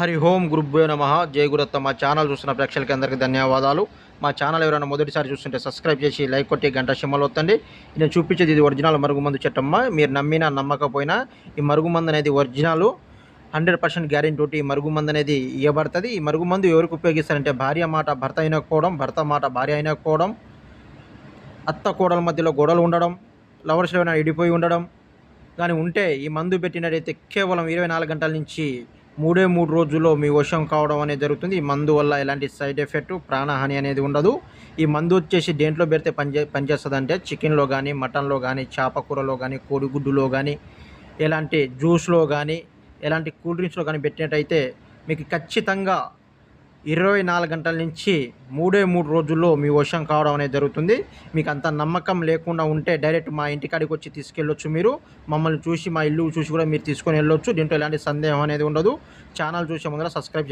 హరి ఓం గురుభ్యో నమ. జయ గురత్త. మా ఛానల్ చూస్తున్న ప్రేక్షకులకి అందరికీ ధన్యవాదాలు. మా ఛానల్ ఎవరైనా మొదటిసారి చూస్తుంటే సబ్స్క్రైబ్ చేసి లైక్ కొట్టి గంట సింహలు వత్తండి నేను చూపించేది ఇది ఒరిజినల్ మరుగుమందు చెట్టమ్మ. మీరు నమ్మినా నమ్మకపోయినా ఈ మరుగుమందు అనేది ఒరిజినల్. హండ్రెడ్ పర్సెంట్ గ్యారెంటీ ఈ మరుగుమందు అనేది ఇవ్వబడుతుంది. ఈ మరుగుమందు ఎవరికి ఉపయోగిస్తారంటే భార్య మాట భర్త అయినకపోవడం భర్త మాట భార్య అయినకపోవడం అత్త కోడల మధ్యలో గొడవలు ఉండడం లవర్స్లో ఏమైనా ఇడిపోయి ఉండడం. కానీ ఉంటే ఈ మందు పెట్టినట్టయితే కేవలం ఇరవై నాలుగు గంటల నుంచి మూడే మూడు రోజుల్లో మీ వశం కావడం అనేది జరుగుతుంది. ఈ మందు వల్ల ఎలాంటి సైడ్ ఎఫెక్ట్ ప్రాణహాని అనేది ఉండదు. ఈ మందు వచ్చేసి దేంట్లో పెడితే పనిచే పనిచేస్తుంది అంటే చికెన్లో కానీ మటన్లో కానీ చేప కూరలో కానీ కోడిగుడ్డులో కానీ ఎలాంటి జ్యూస్లో కానీ ఎలాంటి కూల్ డ్రింక్స్లో కానీ పెట్టినట్టయితే మీకు ఖచ్చితంగా ఇరవై నాలుగు గంటల నుంచి మూడే మూడు రోజుల్లో మీ వశం కావడం అనేది జరుగుతుంది. మీకు అంత నమ్మకం లేకుండా ఉంటే డైరెక్ట్ మా ఇంటికాడికి వచ్చి తీసుకెళ్ళొచ్చు మీరు. మమ్మల్ని చూసి మా ఇల్లు చూసి కూడా మీరు తీసుకొని వెళ్ళొచ్చు. దీంట్లో ఎలాంటి సందేహం అనేది ఉండదు. ఛానల్ చూసే ముందర సబ్స్క్రైబ్